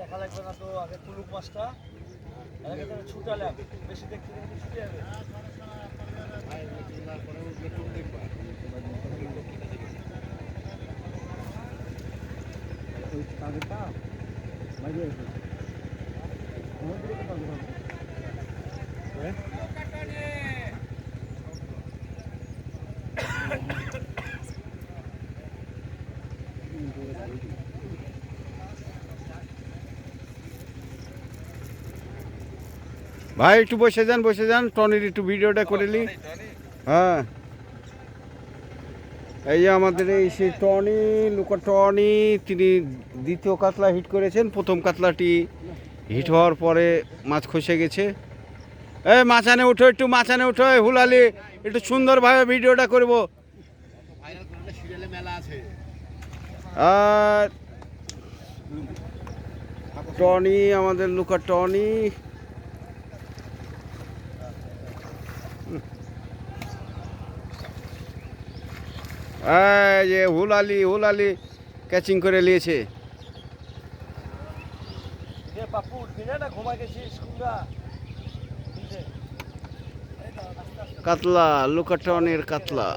দেখা লাগবে না তো আগে কুলুক মাছটা। ছুটালাম বেশি দেখতে দেখতে ছুটে যাবে। ভাই, একটু বসে যান বসে যান। টনির একটু ভিডিওটা করে নি হ্যাঁ। এই যে আমাদের এই সে টনি, লুকা টনি, তিনি দ্বিতীয় কাতলা হিট করেছেন। প্রথম কাতলাটি হিট হওয়ার পরে মাছ খসে গেছে। এই মাছানে উঠো একটু, মাছানে উঠো। হুলালি একটু সুন্দরভাবে ভিডিওটা করব। আর টনি, আমাদের লুকা টনি এই যে হুলালি হুলালি ক্যাচিং করে নিয়েছে। বাপু উঠবি না ঘুমাই গেছিস কাতলা লুকাটনের কাতলা।